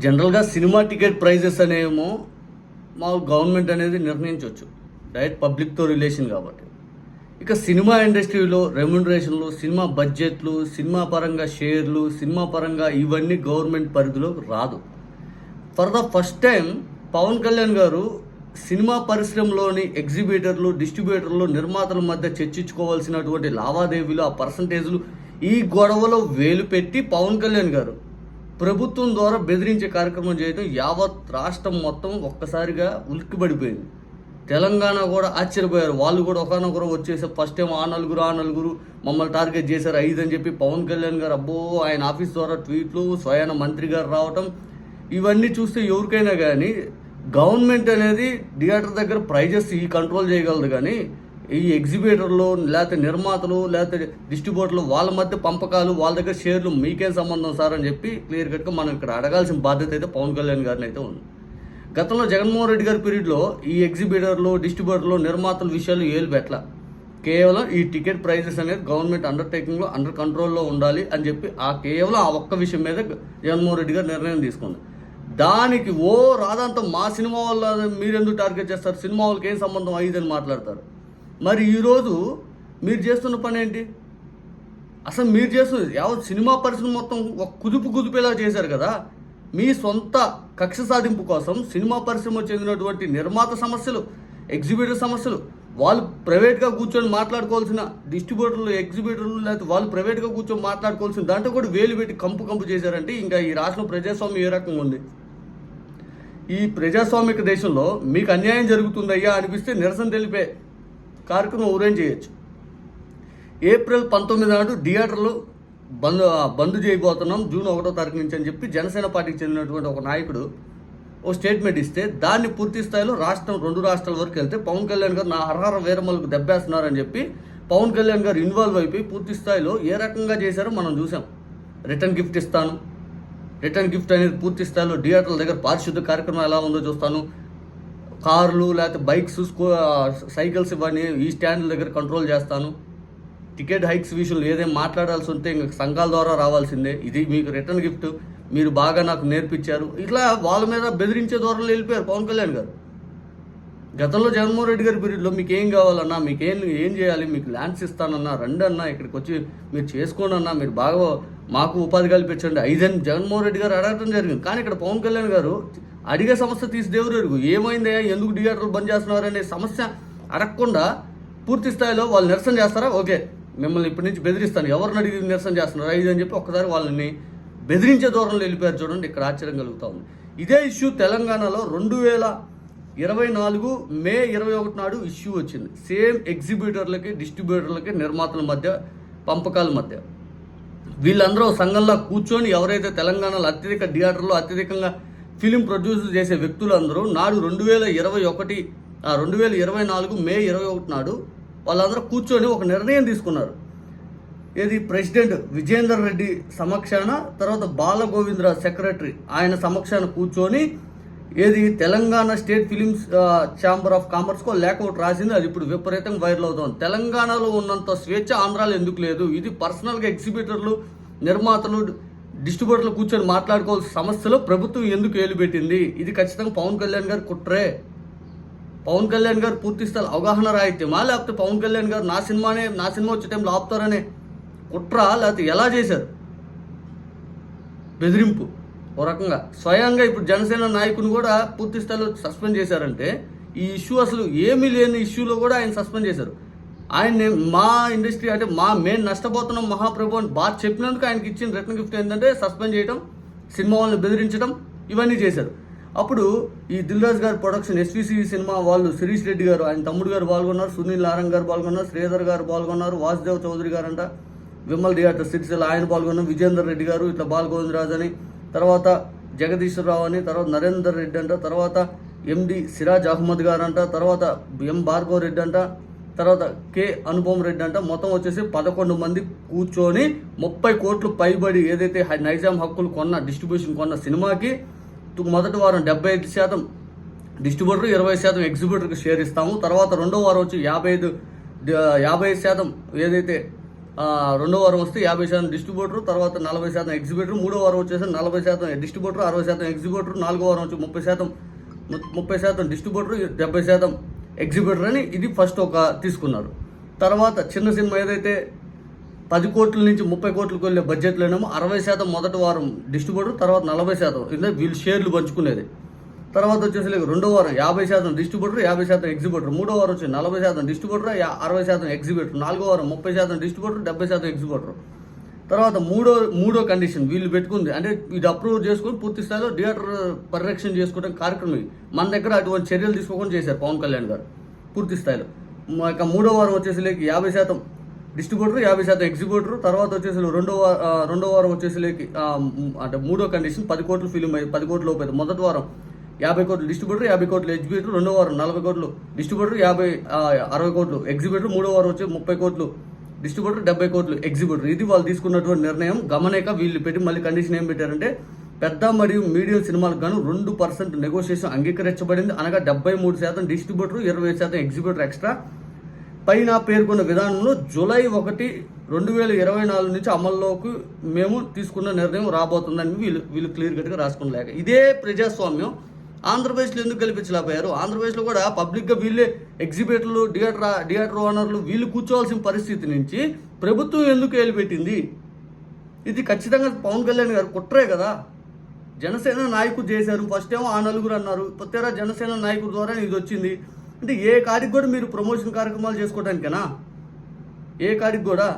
జనరల్గా cinema ticket prices అనేమో మా government అనేది నిర్ణయించవచ్చు డైరెక్ట్ పబ్లిక్తో రిలేషన్ కాబట్టి. ఇక సినిమా ఇండస్ట్రీలో రెమ్యునరేషన్లు సినిమా బడ్జెట్లు సినిమా పరంగా షేర్లు సినిమా పరంగా ఇవన్నీ గవర్నమెంట్ పరిధిలో రాదు. For the first time Pawan Kalyan garu cinema పరిశ్రమలోని ఎగ్జిబిటర్లు డిస్ట్రిబ్యూటర్లు నిర్మాతల మధ్య చర్చించుకోవాల్సినటువంటి లావాదేవీలు ఆ పర్సంటేజ్లు ఈ గొడవలో వేలు పెట్టి పవన్ కళ్యాణ్ గారు ప్రభుత్వం ద్వారా బెదిరించే కార్యక్రమం చేయడం యావత్ రాష్ట్రం మొత్తం ఒక్కసారిగా ఉలిక్కిపడిపోయింది. తెలంగాణ కూడా ఆశ్చర్యపోయారు. వాళ్ళు కూడా ఒకనొకరు వచ్చేసి ఫస్ట్ టైం ఆ నలుగురు ఆ నలుగురు మమ్మల్ని టార్గెట్ చేశారు. ఐదు అని చెప్పి పవన్ కళ్యాణ్ గారు అబ్బో ఆయన ఆఫీస్ ద్వారా ట్వీట్లు స్వయాన మంత్రి గారు రావటం ఇవన్నీ చూస్తే ఎవరికైనా కానీ గవర్నమెంట్ అనేది థియేటర్ దగ్గర ప్రైజెస్ ఈ కంట్రోల్ చేయగలదు కానీ ఈ ఎగ్జిబిటర్లు లేకపోతే నిర్మాతలు లేకపోతే డిస్ట్రిబ్యూటర్లు వాళ్ళ మధ్య పంపకాలు వాళ్ళ దగ్గర షేర్లు మీకేం సంబంధం సార్ అని చెప్పి క్లియర్ కట్గా మనం ఇక్కడ అడగాల్సిన బాధ్యత అయితే పవన్ కళ్యాణ్ గారిని అయితే ఉంది. గతంలో జగన్మోహన్ రెడ్డి గారి పీరియడ్లో ఈ ఎగ్జిబిటర్లు డిస్ట్రిబ్యూటర్లు నిర్మాతల విషయాలు ఏలు పెట్టల. కేవలం ఈ టికెట్ ప్రైజెస్ అనేది గవర్నమెంట్ అండర్టేకింగ్లో అండర్ కంట్రోల్లో ఉండాలి అని చెప్పి ఆ కేవలం ఆ ఒక్క విషయం మీద జగన్మోహన్ రెడ్డి గారు నిర్ణయం తీసుకుంది. దానికి ఓ రాదంతా మా సినిమా వల్ల మీరెందుకు టార్గెట్ చేస్తారు? సినిమా వాళ్ళకి ఏం సంబంధం అయ్యిందని మాట్లాడతారు? మరి ఈరోజు మీరు చేస్తున్న పని ఏంటి? అసలు మీరు చేస్తున్న యావత్ సినిమా పరిశ్రమ మొత్తం ఒక కుదుపు కుదుపేలా చేశారు కదా? మీ సొంత కక్ష సాధింపు కోసం సినిమా పరిశ్రమ చెందినటువంటి నిర్మాత సమస్యలు ఎగ్జిబిటర్ సమస్యలు వాళ్ళు ప్రైవేట్గా కూర్చొని మాట్లాడుకోవాల్సిన డిస్ట్రిబ్యూటర్లు ఎగ్జిబిటర్లు లేకపోతే వాళ్ళు ప్రైవేట్గా కూర్చొని మాట్లాడుకోవాల్సిన దాంట్లో కూడా వేలు పెట్టి కంపు కంపు చేశారంటే ఇంకా ఈ రాష్ట్రం ప్రజాస్వామ్యం ఏ రకంగా ఉంది? ఈ ప్రజాస్వామిక దేశంలో మీకు అన్యాయం జరుగుతుందయ్యా అనిపిస్తే నిరసన తెలిపే కార్యక్రమం ఊరేం చేయొచ్చు. ఏప్రిల్ పంతొమ్మిది నాడు థియేటర్లు బంద్ బంద్ చేయబోతున్నాం జూన్ ఒకటో తారీఖు నుంచి అని చెప్పి జనసేన పార్టీకి చెందినటువంటి ఒక నాయకుడు ఓ స్టేట్మెంట్ ఇస్తే దాన్ని పూర్తి స్థాయిలో రాష్ట్రం రెండు రాష్ట్రాల వరకు వెళ్తే పవన్ కళ్యాణ్ గారు నా హరహర వీరమలకు దెబ్బేస్తున్నారని చెప్పి పవన్ కళ్యాణ్ గారు ఇన్వాల్వ్ అయిపోయి పూర్తి స్థాయిలో ఏ రకంగా చేశారో మనం చూసాం రిటర్న్ గిఫ్ట్ ఇస్తాను. రిటర్న్ గిఫ్ట్ అనేది పూర్తి స్థాయిలో థియేటర్ల దగ్గర పారిశుద్ధ కార్యక్రమం ఎలా ఉందో చూస్తాను. కార్లు లేకపోతే బైక్స్ స్కూ సైకిల్స్ ఇవన్నీ ఈ స్టాండ్ల దగ్గర కంట్రోల్ చేస్తాను. టికెట్ హైక్స్ విషయంలో ఏదైనా మాట్లాడాల్సి ఉంటే ఇంక సంఘాల ద్వారా రావాల్సిందే. ఇది మీకు రిటర్న్ గిఫ్ట్. మీరు బాగా నాకు నేర్పించారు. ఇట్లా వాళ్ళ మీద బెదిరించే దూరంలో వెళ్ళిపోయారు పవన్ కళ్యాణ్ గారు. గతంలో జగన్మోహన్ రెడ్డి గారి పీరియడ్లో మీకు ఏం కావాలన్నా మీకు ఏం ఏం చేయాలి మీకు ల్యాండ్స్ ఇస్తానన్నా రండి అన్నా ఇక్కడికి వచ్చి మీరు చేసుకోండి అన్నా మీరు బాగా మాకు ఉపాధి కల్పించండి. ఐదని జగన్మోహన్ రెడ్డి గారు అడగడం జరిగింది. కానీ ఇక్కడ పవన్ కళ్యాణ్ గారు అడిగే సమస్య తీసి దేవుడు అడుగు. ఏమైందయ్యా? ఎందుకు థియేటర్లు బంద్ చేస్తున్నారు అనే సమస్య అడగకుండా పూర్తి స్థాయిలో వాళ్ళు నిరసన చేస్తారా? ఓకే మిమ్మల్ని ఇప్పటి నుంచి బెదిరిస్తాను. ఎవరిని అడిగి నిరసన చేస్తున్నారు? ఐదు అని చెప్పి ఒక్కసారి వాళ్ళని బెదిరించే దూరంలో వెళ్ళిపోయారు చూడండి. ఇక్కడ ఆశ్చర్యం కలుగుతూ ఉంది. ఇదే ఇష్యూ తెలంగాణలో రెండు వేల ఇరవై నాలుగు మే ఇరవై ఒకటి నాడు ఇష్యూ వచ్చింది. సేమ్ ఎగ్జిబ్యూటర్లకి డిస్ట్రిబ్యూటర్లకి నిర్మాతల మధ్య పంపకాల మధ్య. వీళ్ళందరూ సంఘంలో కూర్చొని ఎవరైతే తెలంగాణలో అత్యధిక థియేటర్లో అత్యధికంగా ఫిలిం ప్రొడ్యూస్ చేసే వ్యక్తులందరూ నాడు రెండు వేల ఇరవై ఒకటి రెండు వేల ఇరవై నాలుగు మే ఇరవై ఒకటి నాడు వాళ్ళందరూ కూర్చొని ఒక నిర్ణయం తీసుకున్నారు. ఏది? ప్రెసిడెంట్ విజేందర్ రెడ్డి సమక్షాన తర్వాత బాలగోవిందరావు సెక్రటరీ ఆయన సమక్షాన కూర్చొని ఏది? Telangana state films chamber of కామర్స్కో లేఖ ఒకటి రాసింది. అది ఇప్పుడు విపరీతంగా వైరల్ అవుతుంది. తెలంగాణలో ఉన్నంత స్వేచ్ఛ ఆంధ్రాలో ఎందుకు లేదు? ఇది పర్సనల్గా ఎగ్జిబిటర్లు నిర్మాతలు డిస్ట్రిబ్యూటర్లు కూర్చొని మాట్లాడుకోవాల్సిన సమస్యలో ప్రభుత్వం ఎందుకు ఏలుపెట్టింది? ఇది ఖచ్చితంగా పవన్ కళ్యాణ్ గారు కుట్రే. పవన్ కళ్యాణ్ గారు పూర్తి స్థాయి అవగాహన రాయిత్యమా లేకపోతే పవన్ కళ్యాణ్ గారు నా సినిమానే నా సినిమా వచ్చే టైంలో ఆపుతారనే కుట్ర? లేకపోతే ఎలా చేశారు? బెదిరింపు. ఓ రకంగా. స్వయంగా ఇప్పుడు జనసేన నాయకుని కూడా పూర్తి స్థాయిలో సస్పెండ్ చేశారంటే ఈ ఇష్యూ అసలు ఏమీ లేని ఇష్యూలో కూడా ఆయన సస్పెండ్ చేశారు. ఆయన మా ఇండస్ట్రీ అంటే మా మేము నష్టపోతున్నాం మహాప్రభు అని బాగా చెప్పినందుకు ఆయనకి ఇచ్చిన రిటర్న్ గిఫ్ట్ ఏంటంటే సస్పెండ్ చేయడం సినిమా వాళ్ళని బెదిరించడం ఇవన్నీ చేశారు. అప్పుడు ఈ దిల్రాజ్ గారి ప్రొడక్షన్ ఎస్విసి సినిమా వాళ్ళు శిరీష్ రెడ్డి గారు ఆయన తమ్ముడు గారు పాల్గొన్నారు సునీల్ నారాయణ గారు పాల్గొన్నారు శ్రీధర్ గారు పాల్గొన్నారు వాసుదేవ్ చౌదరి గారు అంట విమల్ థియేటర్ సిరిసిల్ల ఆయన పాల్గొన్నారు విజేందర్ రెడ్డి గారు ఇట్లా బాలగోవిందరాజు అని తర్వాత జగదీశ్వరరావు అని తర్వాత నరేందర్ రెడ్డి అంట తర్వాత ఎండి సిరాజ్ అహ్మద్ గారు అంట తర్వాత ఎం భార్గవ్ రెడ్డి అంట తర్వాత కే అనుపమ్ రెడ్డి అంట మొత్తం వచ్చేసి పదకొండు మంది కూర్చొని ముప్పై కోట్లు పైబడి ఏదైతే హై- నైజాం హక్కులు కొన్న డిస్ట్రిబ్యూషన్ కొన్న సినిమాకి మొదటి వారం డెబ్బై ఐదు శాతం డిస్ట్రిబ్యూటర్ ఇరవై శాతం ఎగ్జిబ్యూటర్కి షేర్ ఇస్తాము. తర్వాత రెండో వారం వచ్చి యాభై ఐదు యాభై ఐదు శాతం ఏదైతే రెండో వారం వస్తే యాభై శాతం డిస్ట్రిబ్యూటర్ తర్వాత నలభై శాతం ఎగ్జిబ్యూటర్ మూడో వారం వచ్చేసి నలభై శాతం డిస్ట్రిబ్యూటర్ అరవై శాతం ఎగ్జిబిటర్ నాలుగో వారం వచ్చి ముప్పై శాతం ముప్పై శాతం డిస్ట్రిబ్యూటర్ డెబ్బై శాతం ఎగ్జిబిటర్ అని ఇది ఫస్ట్ ఒక తీసుకున్నారు. తర్వాత చిన్న సినిమా ఏదైతే పది కోట్ల నుంచి ముప్పై కోట్లకు వెళ్ళే బడ్జెట్లోనేమో అరవై శాతం మొదటి వారం డిస్ట్రిబ్యూటర్ తర్వాత నలభై శాతం ఇదే వీళ్ళు షేర్లు పంచుకునేది. తర్వాత వచ్చేసి రెండో వారం యాభై శాతం డిస్ట్రిబ్యూటర్ యాభై శాతం ఎగ్జిబిటర్ మూడో వారం వచ్చి నలభై శాతం డిస్ట్రిబ్యూటర్ అరవై శాతం ఎగ్జిబిటర్ నాలుగో వారం ముప్పై శాతం డిస్ట్రిబ్యూటర్ డెబ్బై శాతం ఎగ్జిబ్యూటర్ తర్వాత మూడో మూడో కండిషన్ వీళ్ళు పెట్టుకుంది. అంటే ఇది అప్రూవ్ చేసుకుని పూర్తి స్థాయిలో థియేటర్ పరిరక్షణ చేసుకోవడం కార్యక్రమం ఇది. మన దగ్గర అటువంటి చర్యలు తీసుకోకుండా చేశారు పవన్ కళ్యాణ్ గారు పూర్తి స్థాయిలో. మా యొక్క మూడో వారం వచ్చేసి లేక యాభై శాతం డిస్ట్రిబ్యూటర్ యాభై శాతం ఎగ్జిబ్యూటర్ తర్వాత వచ్చేసి రెండో రెండో వారం వచ్చేసి లేక అంటే మూడో కండిషన్ పది కోట్లు ఫిలిం అయ్యి పది కోట్లు లోపు. మొదటి వారం యాభై కోట్లు డిస్ట్రిబ్యూటర్ యాభై కోట్లు ఎగ్జిబ్యూటర్ రెండో వారం నలభై కోట్లు డిస్ట్రిబ్యూటర్ యాభై అరవై కోట్లు ఎగ్జిబ్యూటర్ మూడో వారం వచ్చి ముప్పై కోట్లు డిస్ట్రిబ్యూటర్ డెబ్బై కోట్లు ఎగ్జిబ్యూటర్ ఇది వాళ్ళు తీసుకున్నటువంటి నిర్ణయం. గమనిక వీళ్ళు పెట్టి మళ్ళీ కండిషన్ ఏం పెట్టారంటే పెద్ద మరియు మీడియం సినిమాలకు గాను రెండు పర్సెంట్ నెగోషియేషన్ అంగీకరించబడింది. అనగా డెబ్బై మూడు శాతం డిస్ట్రిబ్యూటర్ ఇరవై శాతం ఎగ్జిబ్యూటర్ ఎక్స్ట్రా పైన పేర్కొన్న విధానంలో జూలై ఒకటి రెండు వేల ఇరవై నాలుగు నుంచి అమల్లోకి మేము తీసుకున్న నిర్ణయం రాబోతుందని వీళ్ళు వీళ్ళు క్లియర్ కట్గా రాసుకునలేక ఇదే ప్రజాస్వామ్యం. ఆంధ్రప్రదేశ్లో ఎందుకు కల్పించలేకపోయారు? ఆంధ్రప్రదేశ్లో కూడా పబ్లిక్గా వీళ్ళే ఎగ్జిబిటర్లు థియేటర్ థియేటర్ ఓనర్లు వీళ్ళు కూర్చోవాల్సిన పరిస్థితి నుంచి ప్రభుత్వం ఎందుకు ఏలిపెట్టింది? ఇది ఖచ్చితంగా పవన్ కళ్యాణ్ గారు కుట్రే కదా. జనసేన నాయకుడు చేశారు. ఫస్ట్ ఏమో ఆ నలుగురు అన్నారు. కొత్తరా జనసేన నాయకుడు ద్వారా ఇది వచ్చింది. అంటే ఏ కాడికి కూడా మీరు ప్రమోషన్ కార్యక్రమాలు చేసుకోవడానికేనా ఏ కాడికి కూడా?